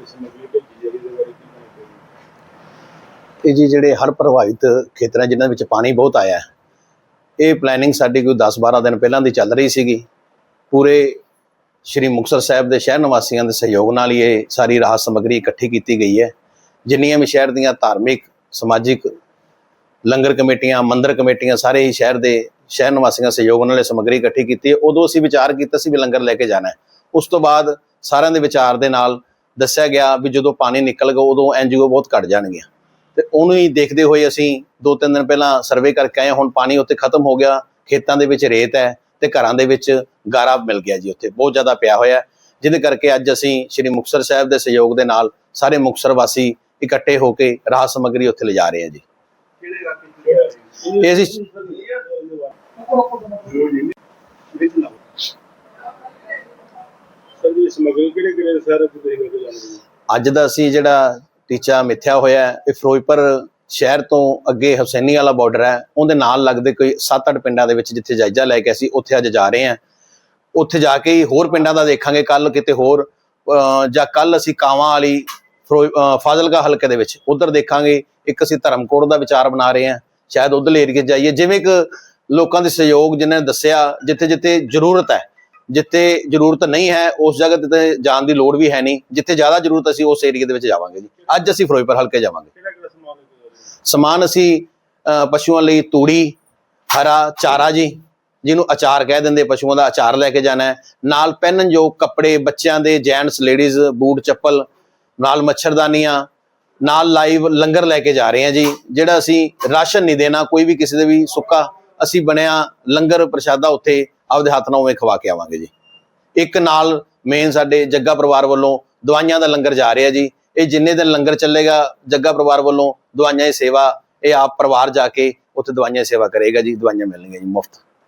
ਕੋਈ ਸਮੱਗਰੀ ਭੇਜੀ ਜਿਹੜੀ ਦੇ ਬਾਰੇ ਕੀ ਕਹਿਣਾ ਇਹ ਜੀ ਜਿਹੜੇ ਹਰ ਪ੍ਰਭਾਵਿਤ ਖੇਤਰਾਂ ਜਿਨ੍ਹਾਂ ਵਿੱਚ ਪਾਣੀ ਬਹੁਤ ਆਇਆ ਹੈ, ਇਹ ਪਲੈਨਿੰਗ ਸਾਡੀ ਕੋਈ 10-12 ਦਿਨ ਪਹਿਲਾਂ ਦੀ ਚੱਲ ਰਹੀ ਸੀਗੀ। ਪੂਰੇ ਸ਼੍ਰੀ ਮੁਕਤਸਰ ਸਾਹਿਬ ਦੇ ਸ਼ਹਿਰ ਨਿਵਾਸੀਆਂ ਦੇ ਸਹਿਯੋਗ ਨਾਲ ਹੀ ਇਹ ਸਾਰੀ ਰਾਹਤ ਸਮੱਗਰੀ ਇਕੱਠੀ ਕੀਤੀ ਗਈ ਹੈ। ਜਿੰਨੀਆਂ ਵੀ ਸ਼ਹਿਰ ਦੀਆਂ ਧਾਰਮਿਕ ਸਮਾਜਿਕ ਲੰਗਰ ਕਮੇਟੀਆਂ ਮੰਦਰ ਕਮੇਟੀਆਂ ਸਾਰੇ ਹੀ ਸ਼ਹਿਰ ਦੇ ਸ਼ਹਿਰ ਨਿਵਾਸੀਆਂ ਸਹਿਯੋਗ ਨਾਲ ਇਹ ਸਮੱਗਰੀ ਇਕੱਠੀ ਕੀਤੀ ਹੈ। ਉਦੋਂ ਅਸੀਂ ਵਿਚਾਰ ਕੀਤਾ ਸੀ ਵੀ ਲੰਗਰ ਲੈ ਕੇ ਜਾਣਾ ਹੈ। ਉਸ ਤੋਂ ਬਾਅਦ ਸਾਰਿਆਂ ਦੇ ਵਿਚਾਰ ਦੇ ਨਾਲ ਦੱਸਿਆ ਗਿਆ ਵੀ ਜਦੋਂ ਪਾਣੀ ਨਿਕਲ ਗਿਆ ਉਦੋਂ ਐਨਜੀਓ ਬਹੁਤ ਘਟ ਜਾਣਗੀਆਂ। ਤੇ ਉਹਨੂੰ ਹੀ ਦੇਖਦੇ ਹੋਏ ਅਸੀਂ ਦੋ ਤਿੰਨ ਦਿਨ ਪਹਿਲਾਂ ਸਰਵੇ ਕਰਕੇ ਆਏ, ਹੁਣ ਪਾਣੀ ਉੱਥੇ ਖਤਮ ਹੋ ਗਿਆ, ਖੇਤਾਂ ਦੇ ਵਿੱਚ ਰੇਤ ਹੈ ਤੇ ਘਰਾਂ ਦੇ ਵਿੱਚ ਗਾਰਾ ਮਿਲ ਗਿਆ ਜੀ ਉੱਥੇ, ਬਹੁਤ ਜ਼ਿਆਦਾ ਪਿਆ ਹੋਇਆ ਜਿਹਦੇ ਕਰਕੇ ਅੱਜ ਅਸੀਂ ਸ਼੍ਰੀ ਮੁਕਤਸਰ ਸਾਹਿਬ ਦੇ ਸਹਿਯੋਗ ਦੇ ਨਾਲ ਸਾਰੇ ਮੁਕਤਸਰ ਵਾਸੀ ਇਕੱਠੇ ਹੋ ਕੇ ਰਾਹ ਸਮੱਗਰੀ ਉੱਥੇ ਲਿਜਾ ਰਹੇ ਹਾਂ ਜੀ। ਇਹ ਅਸੀਂ ਸਰ ਕਿਹੜੇ ਕਿਹੜੇ ਸ਼ਹਿਰ ਤੁਸੀਂ ਲੈ ਕੇ ਜਾਂਦੇ ਹੋ? ਅੱਜ ਦਾ ਅਸੀਂ ਜਿਹੜਾ ਟੀਚਾ ਮਿੱਥਿਆ ਹੋਇਆ ਹੈ, ਇਹ ਫਿਰੋਜ਼ਪੁਰ ਸ਼ਹਿਰ ਤੋਂ ਅੱਗੇ ਹੁਸੈਨੀ ਵਾਲਾ ਬਾਰਡਰ ਹੈ। ਉਹਦੇ ਨਾਲ ਲੱਗਦੇ ਕੋਈ 7-8 ਪਿੰਡਾਂ ਦੇ ਵਿੱਚ ਜਿੱਥੇ ਜਾਇਜ਼ਾ ਲੈ ਕੇ ਅਸੀਂ ਉੱਥੇ ਅੱਜ ਜਾ ਰਹੇ ਹਾਂ। ਉੱਥੇ ਜਾ ਕੇ ਹੀ ਹੋਰ ਪਿੰਡਾਂ ਦਾ ਦੇਖਾਂਗੇ ਕੱਲ ਕਿਤੇ ਹੋਰ ਜਾਂ ਕੱਲ ਅਸੀਂ ਕਾਵਾਂ ਵਾਲੀ ਫਿਰੋਜ਼- ਫਾਜ਼ਿਲਕਾ ਹਲਕੇ ਦੇ ਵਿੱਚ ਉਧਰ ਦੇਖਾਂਗੇ। ਇੱਕ ਅਸੀਂ ਧਰਮਕੋਟ ਦਾ ਵਿਚਾਰ ਬਣਾ ਰਹੇ ਹਾਂ। ਸ਼ਾਇਦ ਉਧਰਲੇ ਏਰੀਏ 'ਚ ਜਾਈਏ। ਜਿਵੇਂ ਕਿ ਲੋਕਾਂ ਦੇ ਸਹਿਯੋਗ ਜਿਨ੍ਹਾਂ ਨੇ ਦੱਸਿਆ ਜਿੱਥੇ ਜਿੱਥੇ ਜ਼ਰੂਰਤ ਹੈ ਜਿੱਥੇ ਜ਼ਰੂਰਤ ਨਹੀਂ ਹੈ ਉਸ ਜਗ੍ਹਾ ਤੇ ਜਾਣ ਦੀ ਲੋੜ ਵੀ ਹੈ ਨਹੀਂ। ਜਿੱਥੇ ਜ਼ਿਆਦਾ ਜ਼ਰੂਰਤ ਅਸੀਂ ਉਸ ਏਰੀਏ ਦੇ ਵਿੱਚ ਜਾਵਾਂਗੇ ਜੀ। ਅੱਜ ਅਸੀਂ ਫਿਰੋਜ਼ਪੁਰ ਹਲਕੇ ਜਾਵਾਂਗੇ। ਸਮਾਨ ਅਸੀਂ ਪਸ਼ੂਆਂ ਲਈ ਤੂੜੀ ਹਰਾ ਚਾਰਾ ਜੀ ਜਿਹਨੂੰ ਅਚਾਰ ਕਹਿ ਦਿੰਦੇ ਪਸ਼ੂਆਂ ਦਾ ਅਚਾਰ ਲੈ ਕੇ ਜਾਣਾ ਹੈ। ਨਾਲ ਪਹਿਨਣਯੋਗ ਕੱਪੜੇ ਬੱਚਿਆਂ ਦੇ ਜੈਂਟਸ ਲੇਡੀਜ਼ ਬੂਟ ਚੱਪਲ ਨਾਲ ਮੱਛਰਦਾਨੀਆਂ ਨਾਲ ਲਾਈਵ ਲੰਗਰ ਲੈ ਕੇ ਜਾ ਰਹੇ ਹਾਂ ਜੀ ਜਿਹੜਾ ਅਸੀਂ ਰਾਸ਼ਨ ਨਹੀਂ ਦੇਣਾ ਕੋਈ ਵੀ ਕਿਸੇ ਦੇ ਵੀ ਸੁੱਕਾ ਅਸੀਂ ਬਣਿਆ ਲੰਗਰ ਪ੍ਰਸ਼ਾਦਾ ਉੱਥੇ ਆਪਦੇ ਹੱਥ ਨਾਲ ਉਵੇਂ ਖਵਾ ਕੇ ਆਵਾਂਗੇ ਜੀ। ਇੱਕ ਨਾਲ ਮੇਨ ਸਾਡੇ ਜੱਗਾ ਪਰਿਵਾਰ ਵੱਲੋਂ ਦਵਾਈਆਂ ਦਾ ਲੰਗਰ ਜਾ ਰਿਹਾ ਜੀ। ਇਹ ਜਿੰਨੇ ਦਿਨ ਲੰਗਰ ਚੱਲੇਗਾ, ਜੱਗਾ ਪਰਿਵਾਰ ਵੱਲੋਂ ਦਵਾਈਆਂ ਦੀ ਸੇਵਾ, ਇਹ ਆਪ ਪਰਿਵਾਰ ਜਾ ਕੇ ਉੱਥੇ ਦਵਾਈਆਂ ਦੀ ਸੇਵਾ ਕਰੇਗਾ ਜੀ, ਦਵਾਈਆਂ ਮਿਲਣਗੀਆਂ ਜੀ ਮੁਫਤ।